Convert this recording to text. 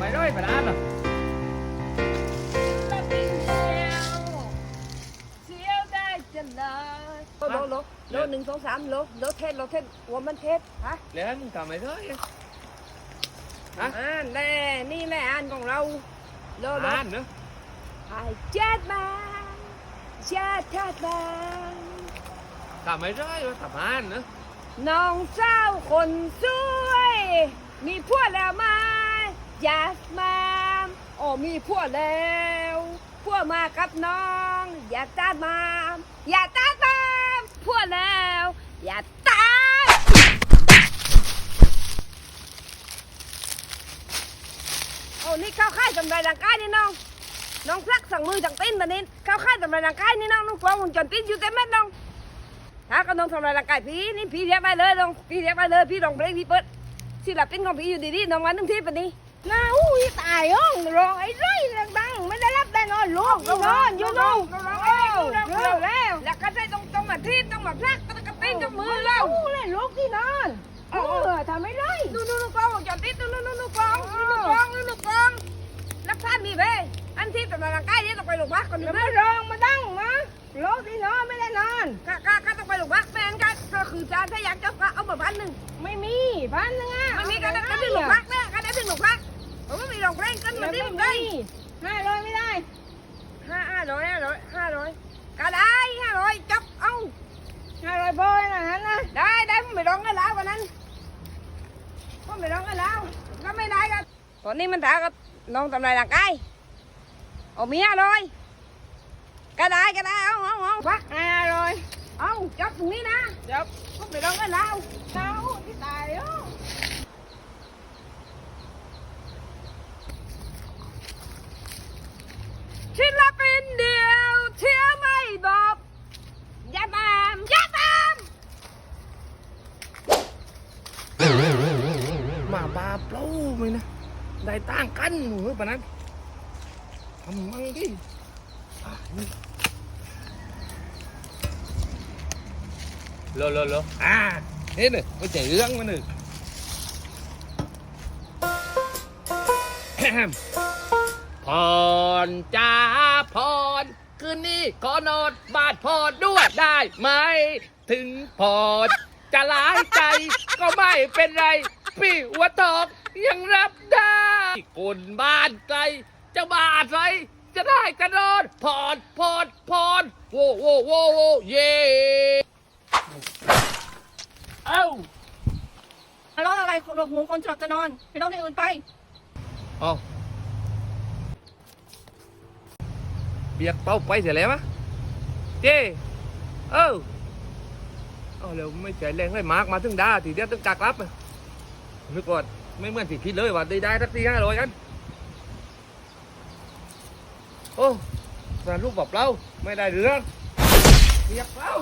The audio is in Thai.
ไม่ร้อยไปร้านอะละปิงเดียวเที่ยวได้จะเลยโลโลโลโลหนึ่งสองสามโลโลเทศโลเทศหัวมันเทศฮะแล้วมึงทำไม่ร้อยฮะอ่านแน่นี่แหละอ่านของเราโลโลอ่านเนอะไอ้เจ็ดมาเจ็ดทัดมาทำไม่ร้อยว่าทำอ่านเนอะน้องเจ้าคนสวย มีผัวแล้วมา อยามาโอ้มีผัวแล้วผัวมากับน้อง อย่าตามมาอย่าตามมาผัวแล้ว อย่าตามโอ้นี่เข้าค่ายทำลายร่างกายนี่น้องน้องพลักสั่งมือจากตีนแบบนี้เข้าค่ายทำลายร่างกายนี่น้องน้องกลัววงจรปิดอยู่เต็มเม็ดน้องถ้าก็น้องทำลายร่างกายพี่นี่พี่เรียกไปเลยน้องพี่เรียกไปเลยพี่ลองเพลงพี่เปิดศิลปินของพี่อยู่ดีๆน้องวันนึงที่ปนี้ น้าอุ้ยตายอ่องร้องไอ้ไรดังๆไม่ได้รับได้นอนลูกนอนอยู่นู่นเร็วเร็วแล้วแล้วก็ได้ต้องต้องมาทีต้องมาพลักต้องกระติ้งกับมือแล้วเลยลูกที่นอนเออทำไม่ได้ดูดูดูกล้องวงจรปิดดูดูดูดูกล้องดูดูกล้องดูดูกล้องรับท่านมีเว้ยอันที่ทำลายร่างกายนี่ต้องไปโรงพยาบาลก่อนนะร้องมาดังมาโลกที่นอนไม่ได้นอนก็ก็ก็ต้องไปหลวงพักแฟนก็ก็คือจานถ้าอยากจะเอามาพันหนึ่งไม่มีพันหนึ่งอะไม่มีก็ได้ก็ได้หลวงพักเนี่ยก็ได้ถึงหลวงพัก ผมไม่มีหลวงเพลงกันมันนี่มันได้ห้าร้อยไม่ได้ห้าห้าร้อยห้าร้อยห้าร้อยก็ได้ห้าร้อยจับเอาห้าร้อยพอนะนั้นนะได้ได้ผมไปร้องกันแล้ววันนั้นผมไปร้องกันแล้วก็ไม่ได้กันตอนนี้มันถากับน้องทำลายร่างกายเอาเมียเลยก็ได้ก็ได้เอาเอาเอาพักห้าร้อยเอาจับตรงนี้นะจับพวกไปลองกันแล้วเจ้าที่ตายอะศิลปินเดียวเที่ยวไม่บอกอย่าตามอย่าตาม มา บาเปล่าไหมนะ ได้ตั้งกันหนูปะนั้นทำมั่งดิอะนี่โลโลโลอ่าเฮ้ยเนี่ยไม่ใช่เรื่องมันหนึ่งพรจ้าพรคืนนี้ขอนอนบาดพรด้วยได้ไหม ถึงพรจะร้ายใจก็ไม่เป็นไร พี่หัวทองยังรับได้คนบ้านไกลจะบาดไรจะได้กระโดดพรพรพรโว้โว้โว้โว้เย่เอ้าร้องอะไรคนหมูคนจอดจะนอนไปร้องที่อื่นไปเอาเบียกเป้าไปเสร็จแล้วมะเจ้เออเอาเร็วไม่ใจแรงเลยมาร์กมาถึงดาทีเดียวต้องกักรับอะ นึกว่าไม่เหมือนสิคิดเลยว่าได้ได้สักทีห้าร้อยกันโอ้สารลูกแบบเราไม่ได้เรื่องเรียกเป้า